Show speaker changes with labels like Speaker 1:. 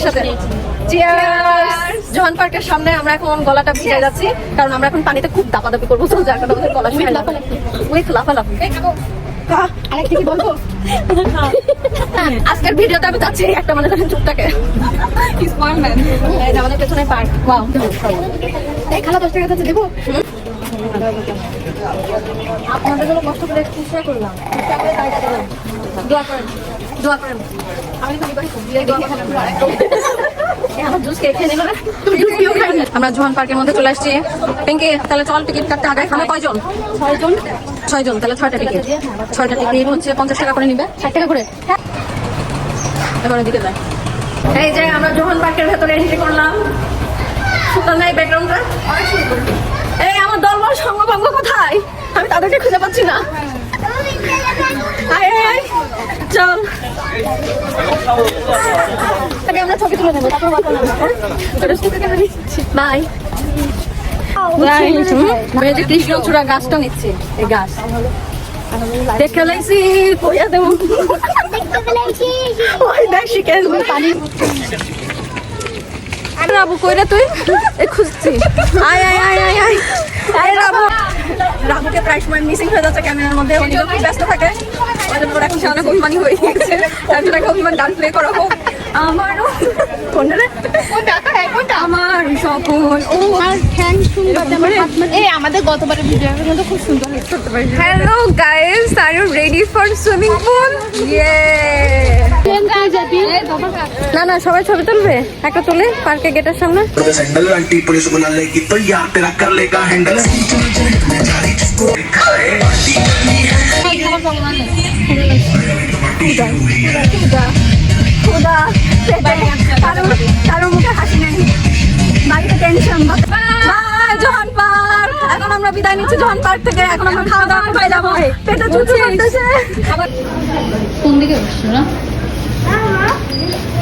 Speaker 1: একসাথে! জোহান পার্কের সামনে আমরা এখন গলাটা ভিজে যাচ্ছি কারণ আমরা এখন পানিতে খুব দাপাদাপি করব। তো যার কারণে আমাদের গলা শুকিয়ে যাবে উইথ লাফালাফি। আরেকটা কি বলব আজকের ভিডিওতে আমি চাচ্ছি একটা মানে দেখেন চুপটাকে আমাদের পেছনে পার্ক। ওয়াও এই খালা দশ টাকা কাছে দেবো? আপনাদের জন্য কষ্ট করে খুশিয়া করলাম। দোয়া করেন দোয়া করেন। এই আমার জোহান পার্কের মধ্যে চলে আসছি। পিঙ্কি তাহলে চল টিকিট কাটতে আগে। আমরা কয়জন? ছয়জন। ছয়জন তাহলে ছয়টা টিকিট। ছয়টা টিকিট হচ্ছে পঞ্চাশ টাকা করে নিবে। ষাট টাকা করে। এবার দিকে যায়। এই যে আমরা জোহান পার্কের ভেতরে এন্ট্রি করলাম। সুন্দর নাই ব্যাকগ্রাউন্ডটা অনেক সুন্দর এই আমার দলবল সঙ্গভঙ্গ কোথায় আমি তাদেরকে খুঁজে পাচ্ছি না আয়, আয়, আয়। চল আগে আমরা ছবি তুলে নেব তারপর কথা বাই এই যে কৃষ্ণচূড়া গাছটা নিচ্ছি এই গাছ। দেখে লাইছি কইয়া দেবো। ওই দেখ শিখে পানি রাবু কইরা তুই? খুঁজছি। আয় আয় আয় আয় আয়। আয় রাবু। রাবুকে প্রায় সময় মিসিং হয়ে যাচ্ছে ক্যামেরার মধ্যে। উনি খুব ব্যস্ত থাকে। ওর এখন সে অনেক অভিমানী হয়ে গেছে তার জন্য একটা অভিমান গান প্লে করা হোক আমারও। কোনটা আমার সফল ও
Speaker 2: আর ঠ্যাং এই আমাদের গতবারের ভিডিওর খুব সুন্দর হয়েছে।
Speaker 3: Hello guys, are you ready for swimming pool?
Speaker 1: না না, সবাই ছবি তুলবে। একটা তুলে, পার্কে গেটের সামনে। কারও মুখে হাসি নেই বাড়িতে টেনশন পার্ক এখন আমরা বিদায় নিচ্ছি জোহান পার্ক থেকে এখন আমরা খাওয়া দাওয়া করে
Speaker 2: কোন দিকে বসছো না não